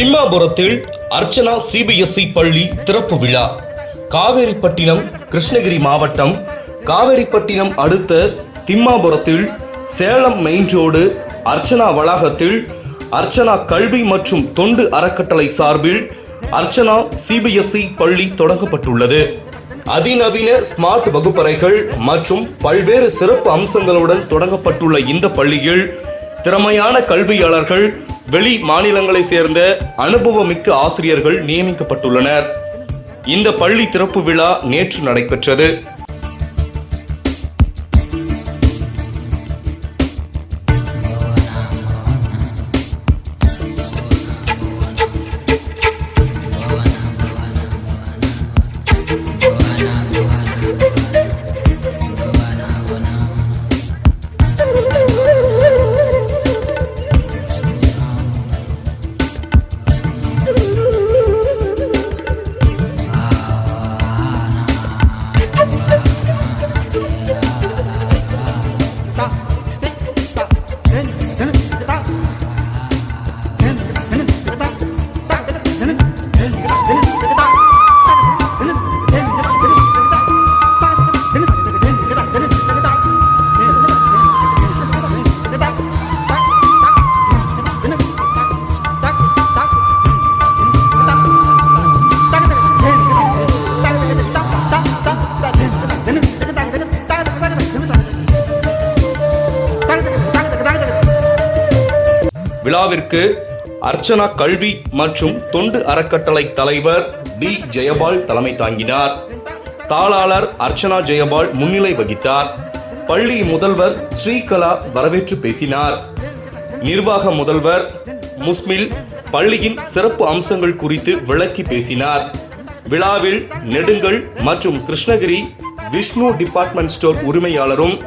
திம்மாபுரத்தில் Archana CBSE பள்ளி திறப்பு விழா. காவேரிப்பட்டினம் கிருஷ்ணகிரி மாவட்டம் காவேரிப்பட்டினம் அடுத்த திம்மாபுரத்தில் சேலம் மெயின் ரோடு அர்ச்சனா வளாகத்தில் அர்ச்சனா கல்வி மற்றும் தொண்டு அறக்கட்டளை சார்பில் அர்ச்சனா சிபிஎஸ்இ பள்ளி தொடங்கப்பட்டுள்ளது. அதிநவீன ஸ்மார்ட் வகுப்பறைகள் மற்றும் பல்வேறு சிறப்பு அம்சங்களுடன் தொடங்கப்பட்டுள்ள இந்த பள்ளியில் திறமையான கல்வியாளர்கள் வெளி மாநிலங்களை சேர்ந்த அனுபவமிக்க ஆசிரியர்கள் நியமிக்கப்பட்டுள்ளனர். இந்த பள்ளி திறப்பு விழா நேற்று நடைபெற்றது. விழாவிற்கு அர்ச்சனா கல்வி மற்றும் தொண்டு அறக்கட்டளை தலைவர் பி. ஜெயபால் தலைமை தாங்கினார். தாளாளர் அர்ச்சனா ஜெயபால் முன்னிலை வகித்தார். பள்ளி முதல்வர் ஸ்ரீகலா வரவேற்று பேசினார். நிர்வாக முதல்வர் முஸ்மில் பள்ளியின் சிறப்பு அம்சங்கள் குறித்து விளக்கி பேசினார். விழாவில் நெடுங்கல் மற்றும் கிருஷ்ணகிரி விஷ்ணு டிபார்ட்மெண்ட் ஸ்டோர் உரிமையாளரும்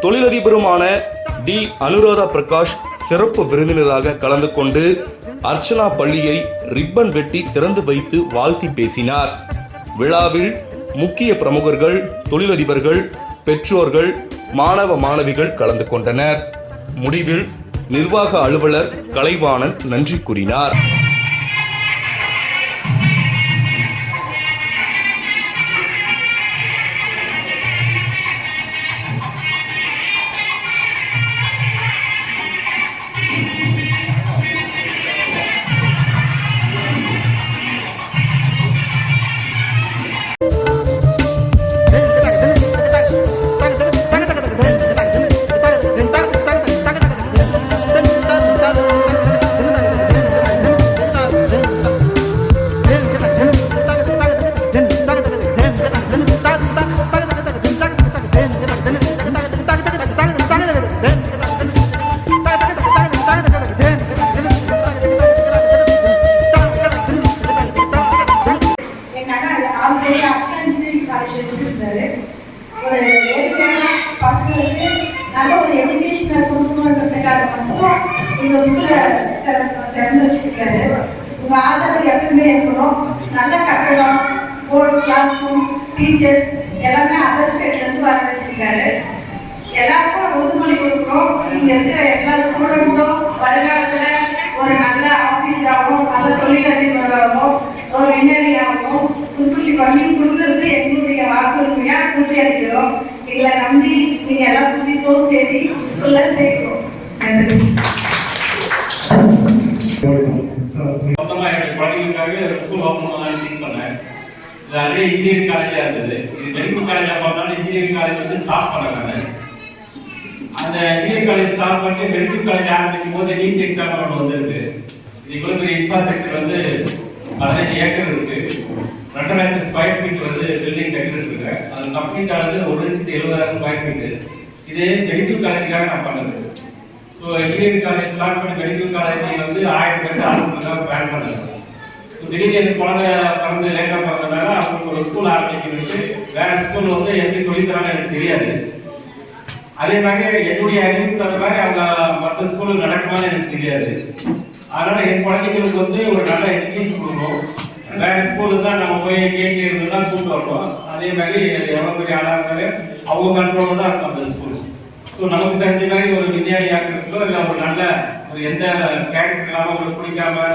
தொழிலதிபருமான டி அனுராதா பிரகாஷ் சிறப்பு விருந்தினராக கலந்து கொண்டு அர்ச்சனா பள்ளியை ரிப்பன் வெட்டி திறந்து வைத்து வாழ்த்தி பேசினார். விழாவில் முக்கிய பிரமுகர்கள் தொழிலதிபர்கள் பெற்றோர்கள் மாணவ மாணவிகள் கலந்து கொண்டனர். முடிவில் நிர்வாக அலுவலர் கலைவாணன் நன்றி கூறினார். எல்லாமே அதர் ஸ்டேட்லேருந்து வர வச்சிருக்காரு. எல்லாருக்கும் உறுதுமொழி கொடுக்குறோம். இங்கே இருக்கிற எல்லா ஸ்டூடெண்ட்ஸும் வருங்காலத்தில் ஒரு நல்ல ஆஃபீஸராகவும் நல்ல தொழிலதிபராகவும் ஒரு விண்ணறியாகவும் உற்பத்தி பண்ணி கொடுக்கறது எங்களுடைய வாக்குறுதியா பூஜை அளிக்கிறோம் எங்களை நம்பி நீங்கள் எல்லா புதுசும் சேர்த்து ஸ்கூல்ல சேர்க்கிறோம். நன்றி. மொத்தமா என்னுடைய குழந்தைகளுக்காக ஸ்கூல் ஓப்பன் பண்ணலாம்னு திங்க் பண்ணேன். இது ஆல்ரெடி இன்ஜினியரிங் காலேஜா இருந்தது. இது மெடிக்கல் காலேஜா போனாலும் இன்ஜினியரிங் காலேஜ் வந்து ஸ்டாப் பண்ணாங்க அந்த இன்ஜினியரிங் காலேஜ் ஸ்டாப் பண்ணி மெடிக்கல் காலேஜ் ஆரம்பிக்கும் போது நீட் எக்ஸாம் ஒன்று வந்திருக்கு. இது இவ்வளவு இன்ஃப்ராஸ்ட்ரக்சர் வந்து பதினஞ்சு ஏக்கர் இருக்கு. ரெண்டு லட்சம் ஸ்கொயர் ஃபீட் வந்து பில்டிங் கட்டிட்டு இருக்கேன் அது கம்ப்ளீட் ஆனது ஒரு லட்சத்தி எழுபதாயிரம் ஸ்கொயர் ஃபீட் இது மெடிக்கல் காலேஜுக்காக நான் பண்ணது. ஸோ இன்ஜினியரிங் காலேஜ் ஸ்டார்ட் பண்ணி மெடிக்கல் காலேஜ் வந்து ஆயிரம் பேர் ஆரம்பிக்கிறதா பிளான் பண்ணாங்க திடீர்னு எனக்கு குழந்தை பிறந்து லேட்டாக பிறந்தனால அவங்களுக்கு ஒரு ஸ்கூல் ஆரம்பிக்கிறதுக்கு வேற ஸ்கூல் வந்து எப்படி சொல்லித் எனக்கு தெரியாது. அதே மாதிரி என்னுடைய அறிவு தகுந்த மாதிரி அவங்க மற்ற ஸ்கூலில் நடக்குமான்னு எனக்கு தெரியாது. அதனால என் குழந்தைங்களுக்கு வந்து ஒரு நல்ல எஜுகேஷன் கொடுக்கணும். வேற ஸ்கூலுக்கு தான் நம்ம போய் கேட்டு இருந்து தான் கூப்பிட்டு வரணும். அதே மாதிரி அது எவ்வளோ பெரிய ஆளாக இருந்தாலும் அவங்க கண்ட்ரோலில் தான் இருக்கும் அந்த ஸ்கூல் ஸோ நமக்கு தெரிஞ்ச மாதிரி ஒரு விஞ்ஞானி ஆகிறதுக்கோ இல்லை ஒரு நல்ல ஒரு எந்த கேரக்டர் இல்லாமல் ஒரு பிடிக்காம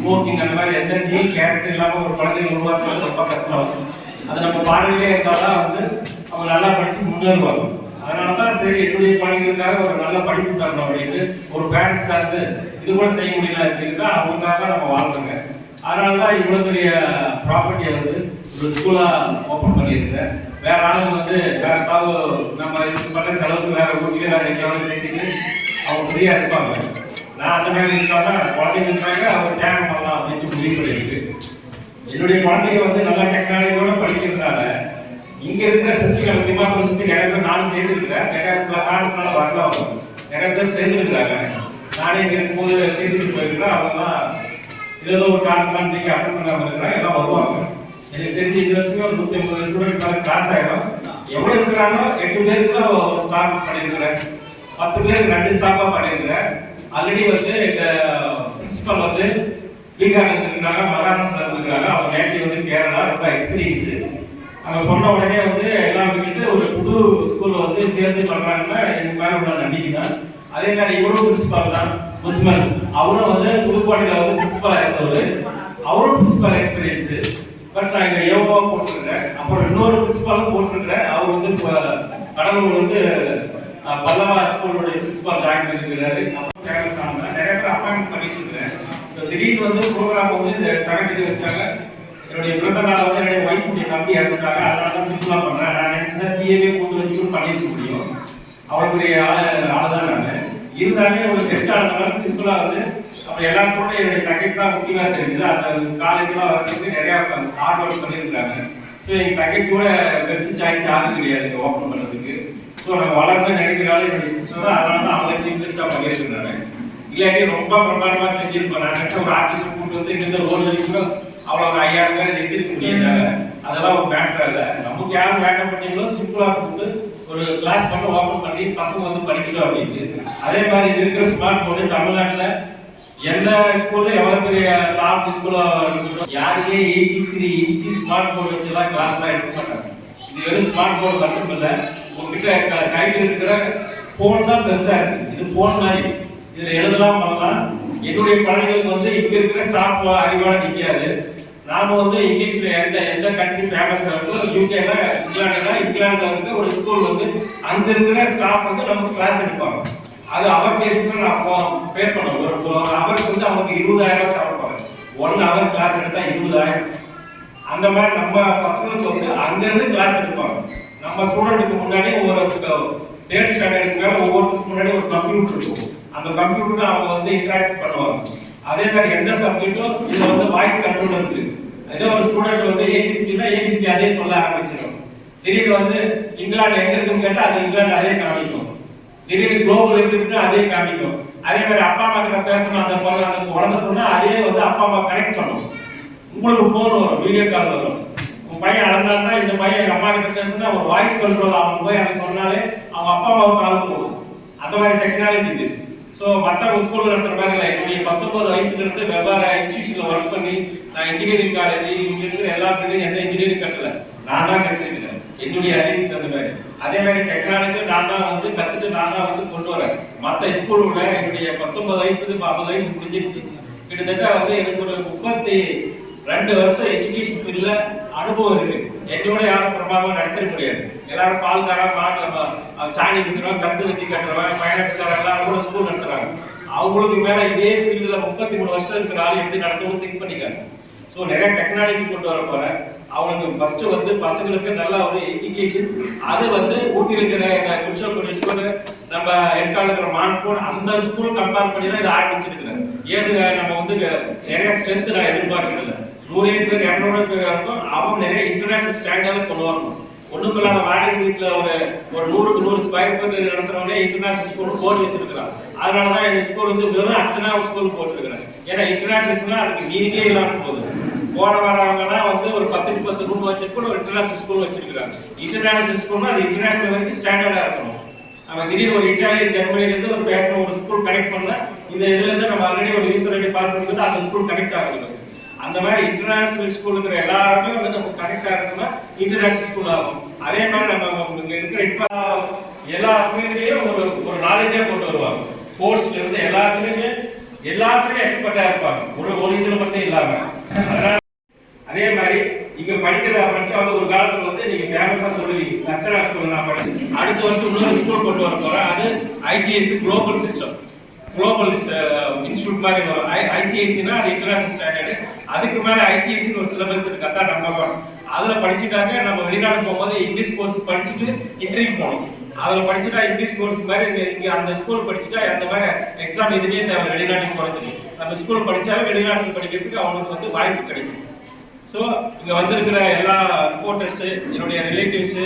ஸ்மோக்கிங் அந்த மாதிரி எந்த கேரக்டர் இல்லாமல் ஒரு குழந்தைங்க உருவாக்குறது ரொம்ப கஷ்டம் அது நம்ம பாடலே இருந்தால்தான் வந்து அவங்க நல்லா படித்து முன்னேறுவாங்க. அதனால தான் சரி என்னுடைய குழந்தைங்களுக்காக ஒரு நல்ல படிப்பு தரணும் அப்படின்ட்டு ஒரு பேரண்ட்ஸ் சார்ந்து இது கூட செய்ய முடியல அப்படின்னு தான் அவங்களுக்காக நம்ம வாழ்றோங்க. அதனால தான் இவ்வளோ பெரிய ப்ராப்பர்ட்டியை வந்து ஒரு ஸ்கூலாக ஓப்பன் பண்ணியிருக்கேன். வேற ஆளுங்க வந்து வேற ஏதாவது நம்ம இது பண்ண செலவுக்கு வேற ஊட்டிலே வேற எங்கேயாவது சேர்த்துட்டு அவங்க ஃப்ரீயாக இருப்பாங்க. நான் அந்த மாதிரி இருக்காங்க குழந்தைங்களுக்காக அவர் தியாகம் பண்ணலாம் அப்படின்னு முடிவு பண்ணியிருக்கு. என்னுடைய குழந்தைங்க வந்து நல்லா டெக்னாலஜியோட படிக்கிறதுனால இங்க இருக்கிற சுத்தி நம்ம திமாபுரம் சுத்தி நிறைய பேர் நானும் சேர்ந்துருக்கிறேன். நிறைய சில காரணத்தினால வரல அவங்க. நிறைய பேர் சேர்ந்துருக்காங்க நானே இங்க இருக்கும்போது சேர்ந்துட்டு போயிருக்கிறேன். அவங்கலாம் ஏதோ ஒரு காரணம் நீங்க அட்டன் பண்ணாம இருக்கிறேன் எல்லாம் வருவாங்க. எனக்கு தெரிஞ்சு இந்த வருஷம் ஒரு நூத்தி ஐம்பது ஸ்டூடெண்ட் மேல கிளாஸ் ஆயிடும். எவ்வளவு இருக்கிறாங்களோ எட்டு பேருக்கு தான் ஸ்டாப் பண்ணியிருக்கிறேன். பத்து பேருக்கு ரெண்டு ஸ்டாப்பா பண்ணியிருக்கிறேன். ஆல்ரெடி வந்து இந்த பிரின்சிபல் வந்து பீகார்ல இருந்திருக்காங்க மகாராஷ்டிரா இருந்திருக்காங்க அவங்க நேட்டிவ் வந்து கேரளா ரொம்ப எக்ஸ்பீரியன்ஸ் அவங்க சொன்ன உடனே வந்து எல்லாம் வந்து ஒரு புது ஸ்கூல்ல வந்து சேர்ந்து பண்றாங்கன்னா எனக்கு மேல உள்ள நம்பிக்கை தான். அதே மாதிரி இவரும் பிரின்சிபால் தான் முஸ்மல் அவரும் வந்து புதுக்கோட்டையில வந்து பிரின்சிபலா இருந்தவர். அவரும் பிரின்சிபல் எக்ஸ்பீரியன்ஸ் பட் நான் இங்க யோகா போட்டிருக்கிறேன். அப்புறம் இன்னொரு பிரின்சிபாலும் போட்டிருக்கிறேன். அவர் வந்து கடலூர் வந்து பல்லவா ஸ்கூலோட பிரின்சிபால் ஜாயின் பண்ணிருக்கிறாரு அப்புறம் கேரளா ஆனது நிறைய பேர் அப்பாயின்ட் பண்ணிட்டு இருக்கிறேன் திடீர்னு வந்து ப்ரோக்ராம் வந்து இந்த செக்ரட்டரி வச்சாங்க. என்னுடைய பிறந்த நாள் வந்து என்னுடைய ஒய்ஃபுடைய தம்பி இறந்துட்டாங்க. அதனால தான் சிம்பிளாக பண்ணுறேன் நான் நினச்சினா சிஏவே போட்டு வச்சு கூட பண்ணிருக்க முடியும். அவ்வளவு ஆள் ஆள் தான் நான். இருந்தாலே ஒரு செட் ஆனதுனால சிம்பிளா வந்து அப்புறம் எல்லா கூட என்னுடைய பேக்கேஜ் தான் முக்கியமாக தெரிஞ்சது. அந்த காலேஜ்லாம் வர்றதுக்கு நிறையா ஹார்ட் ஒர்க் பண்ணியிருக்காங்க ஸோ எங்கள் பேக்கேஜ் கூட பெஸ்ட் சாய்ஸ் யாரும் கிடையாது ஓப்பன் பண்ணுறதுக்கு ஸோ நம்ம வளர்ந்து நினைக்கிறாலும் என்னுடைய சிஸ்டர் தான் அதனால தான் அவங்க சீஃப் கெஸ்ட்டாக பண்ணியிருக்கிறாங்க. இல்லாட்டி ரொம்ப பிரமாண்டமாக செஞ்சிருப்போம் நான் ஒரு ஆர்டிஸ்ட் கூட்டு வந்து இந்த ரோல் வரைக்கும் அவ்வளோ ஒரு ஐயாயிரம் பேர் நிறுத்திருக்க முடியாது அதெல்லாம் ஒரு மேட்டர் இல்லை. நமக்கு யார் வேண்டாம் பண்ணீங்களோ சிம்பிளாக கூப்பிட்டு ஒரு கிளாஸ் மட்டும் ஓப்பன் பண்ணி பசங்க வந்து படிக்கட்டும் அப்படின்ட்டு. அதே மாதிரி இருக்கிற ஸ்மார்ட் போர்டு தமிழ்நாட்டில் எந்த ஸ்கூல்ல எவ்வளவு பெரிய டாப் ஸ்கூலா யாருக்கே eighty three inch smart board வச்சுலாம் கிளாஸ்லாம் எடுக்க மாட்டாங்க. இது வெறும் ஸ்மார்ட் போர்டு மட்டும் இல்லை உங்ககிட்ட கையில் இருக்கிற போன் தான் பெருசா இருக்கு. இது போன் மாதிரி. இதுல எழுதலாம் பண்ணலாம். என்னுடைய குழந்தைகளுக்கு வந்து இங்க இருக்கிற ஸ்டாஃப் அறிவாக நிக்காது. நாம வந்து இங்கிலீஷ்ல எந்த எந்த கண்ட்ரி ஃபேமஸ் இருக்கோ யூகேல இங்கிலாந்துல இங்கிலாந்துல இருக்க ஒரு ஸ்கூல் வந்து அங்க இருக்கிற ஸ்டாஃப் வந்து நமக்கு கிளாஸ் எடுப்பாங்க. அது அவர் பேசிட்டு அப்போ பே பண்ணுவோம். ஒரு அவருக்கு வந்து அவங்களுக்கு இருபதாயிரம் ரூபாய் ஒன் ஹவர் கிளாஸ் எடுத்தா இருபதாயிரம். அந்த மாதிரி நம்ம பசங்களுக்கு வந்து அங்கேருந்து கிளாஸ் எடுப்பாங்க. நம்ம ஸ்டூடெண்ட்டுக்கு முன்னாடி ஒரு தேர்ட் ஸ்டாண்டர்டுக்கு மேல ஒவ்வொருத்துக்கு முன்னாடி ஒரு கம்ப்யூட்டர் இருக்கும். அந்த கம்ப்யூட்டர் அவங்க வந்து இன்டராக்ட் பண்ணுவாங்க. அதே மாதிரி எந்த சப்ஜெக்ட்டும் இதுல வந்து வாய்ஸ் கண்ட்ரோல் இருக்கு. அதே ஒரு ஸ்டூடெண்ட் வந்து ஏபிசிடினா ஏபிசிடி அதே சொல்ல ஆரம்பிச்சிடும். திடீர்னு வந்து இங்கிலாந்து எங்க இருக்குன்னு கேட்டா அது இங்கிலாந்து அதே காமிக்கும். திடீர்னு குளோபல் இருக்குன்னு அதே காமிக்கும். அதே மாதிரி அப்பா அம்மா கிட்ட பேசணும் அந்த பொண்ணு அந்த குழந்தை சொன்னா அதே வந்து அப்பா அம்மா கனெக்ட் பண்ணும். உங்களுக்கு போன் வரும் வீடியோ கால் வரும். உன் பையன் அழந்தான்னா இந்த பையன் எங்க அம்மா கிட்ட பேசுனா ஒரு வாய்ஸ் கண்ட்ரோல் அவன் போய் அவன் சொன்னாலே அவங்க அப்பா அம்மாவுக்கு ஆள் போகும். அந்த மாதிரி டெக்னாலஜி இது. ஸோ மற்ற ஸ்கூல் நடத்துற மாதிரி இல்லை. என்னுடைய பத்தொன்பது வயசுல இருந்து வெவ்வேறு இன்ஸ்டியூஷன்ல ஒர்க் பண்ணி நான் இன்ஜினியரிங் காலேஜ் இங்கே இருக்கிற எல்லா பிள்ளையும் எந்த இன்ஜினியரிங் கட்டல. நான் தான் கட்டிருக்கேன் என்னுடைய அறிவு அந்த மாதிரி. அதே மாதிரி டெக்னாலஜி நான் தான் வந்து கற்றுட்டு நான் தான் வந்து கொண்டு வரேன். மற்ற ஸ்கூலோட என்னுடைய பத்தொன்பது வயசுலேருந்து ஐம்பது வயசு முடிஞ்சிருச்சு. கிட்டத்தட்ட வந்து எனக்கு ஒரு முப்பத்தி ரெண்டு வருஷம் எஜுகேஷன் ஃபீல்டில் அனுபவம் இருக்கு. என்னோட யாரும் பிரமாதமா நடத்திட முடியாது. எல்லாரும் பால்காரா மாட்டு சாணி விற்கிறவங்க கத்து வச்சு கட்டுறவங்க ஃபைனான்ஸ்காரன் எல்லாரும் கூட ஸ்கூல் நடத்துறாங்க. அவங்களுக்கு மேலே இதே ஃபீல்டில் முப்பத்தி மூணு வருஷம் இருக்கிற ஆள் எப்படி நடத்தவும் திங்க் பண்ணிக்காங்க. ஸோ நிறைய டெக்னாலஜி கொண்டு வர போகிறேன் அவனுக்கு ஃபர்ஸ்ட் வந்து பசங்களுக்கு நல்ல ஒரு எஜுகேஷன் அது வந்து ஊட்டியில் இருக்கிற இந்த குருஷோபுரி ஸ்கூலு நம்ம ஏற்காடு இருக்கிற மான்போன் அந்த ஸ்கூல் கம்பேர் பண்ணி தான் இதை ஆரம்பிச்சிருக்கிறேன். ஏது நம்ம வந்து நிறைய ஸ்ட்ரென்த் நான் எதிர்பார்க்கல நூறு பேர் இரநூறு பேர் இருக்கும் அவங்க நிறைய இன்டர்நேஷனல் ஸ்டாண்டர்ட் கொண்டு வரணும் ஒன்றும் இல்லாத வாடகை வீட்டில் ஒரு ஒரு நூறுக்கு நூறு ஸ்கொயர் ஃபீட் நடத்துறவனே இன்டர்நேஷனல் ஸ்கூல் போர்டு வச்சிருக்கிறான் அதனாலதான் எங்கள் ஸ்கூல் வந்து வெறும் அர்ச்சனா ஸ்கூல் போட்டுருக்கிறேன் ஏன்னா இன்டர்நேஷனல் அதுக்கு மீனிங்கே இல்லாமல் போகுது. போன வரவங்கன்னா வந்து ஒரு பத்துக்கு பத்து ரூம் வச்சிருக்கோம் ஒரு இன்டர்நேஷனல் ஸ்கூல் வச்சிருக்கிறாங்க. இன்டர்நேஷனல் ஸ்கூல்னா அது இன்டர்நேஷனல் வரைக்கும் ஸ்டாண்டர்டாக இருக்கணும். நம்ம திடீர்னு ஒரு இட்டாலிய ஜெர்மனிலேருந்து ஒரு பேசுகிற ஒரு ஸ்கூல் கனெக்ட் பண்ணால் இந்த இதுலேருந்து நம்ம ஆல்ரெடி ஒரு யூசர் ஐடி பாஸ் இருக்குது அந்த ஸ்கூல் கனெக்ட் ஆகுது. அந்த மாதிரி இன்டர்நேஷனல் ஸ்கூலுங்கிற எல்லாருமே வந்து நம்ம கனெக்ட் ஆகுதுன்னா இன்டர்நேஷனல் ஸ்கூல் ஆகும். அதே மாதிரி நம்ம உங்களுக்கு இருக்கிற இப்ப எல்லா ஃபீல்ட்லேயும் ஒரு ஒரு நாலேஜா கொண்டு வருவாங்க. ஸ்போர்ட்ஸ்ல இருந்து எல்லாத்துலேயுமே எல்லாத்துலேயும் எக்ஸ்பர்ட்டாக இருப்பாங்க. ஒரு ஒரு இதில் மட்டும் இல்லாம. அதனால அதே மாதிரி இங்க படிக்கிறத படிச்சா வந்து ஒரு காலத்துல வந்து நீங்க ஃபேமஸா சொல்லுவீங்க. லட்சணா ஸ்கூல் நான் படிச்சேன். அடுத்த வருஷம் இன்னொரு ஸ்கூல் கொண்டு வர போறேன். அது IGS global system global institute மாதிரி வரும். ஐசிஐசினா அது இன்டர்நேஷனல் ஸ்டாண்டர்டு அதுக்கு மேல ஐஜிஎஸ்சி ஒரு சிலபஸ் இருக்கு. அதான் நம்ம அதுல படிச்சுட்டாங்க. நம்ம வெளிநாடு போகும்போது இங்கிலீஷ் கோர்ஸ் படிச்சுட்டு இன்டர்வியூ போகணும் அதுல படிச்சுட்டா இங்கிலீஷ் கோர்ஸ் மாதிரி இங்க இங்க அந்த ஸ்கூல் படிச்சுட்டா அந்த மாதிரி எக்ஸாம் இதுலயே தேவை வெளிநாட்டுக்கு போறதுக்கு. நம்ம ஸ்கூல் படிச்சாலும் வெளிநாட்டுக்கு படிக்கிறதுக்கு அவனுக்கு வந்து வாய்ப்பு கிடைக்கும். ஸோ இங்க வந்திருக்கிற எல்லா ரிப்போர்ட்டர்ஸு என்னுடைய ரிலேட்டிவ்ஸ்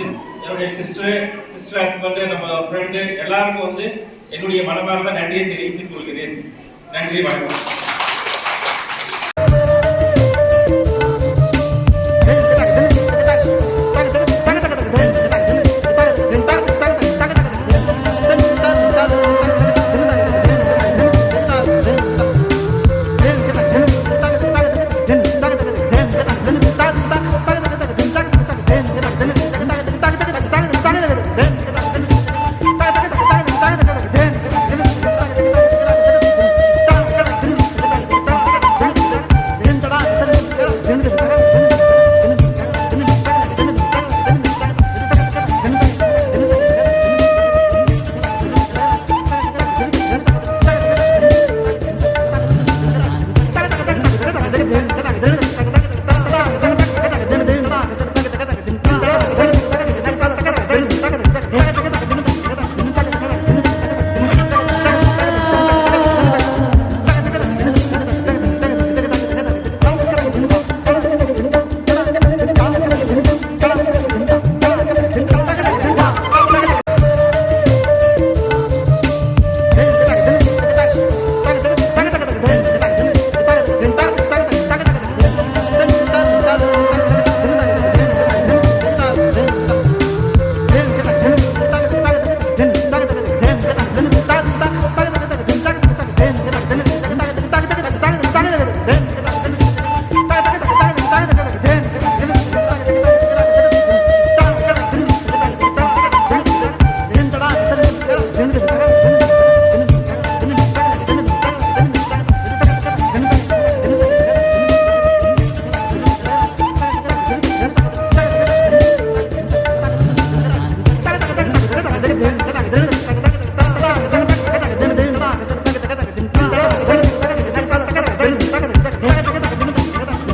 என்னுடைய சிஸ்டர் சிஸ்டர் ஹஸ்பண்ட் நம்ம ஃப்ரெண்டு எல்லாருக்கும் வந்து என்னுடைய மனமார்ந்த நன்றியை தெரிவித்துக் கொள்கிறேன். நன்றி வணக்கம்.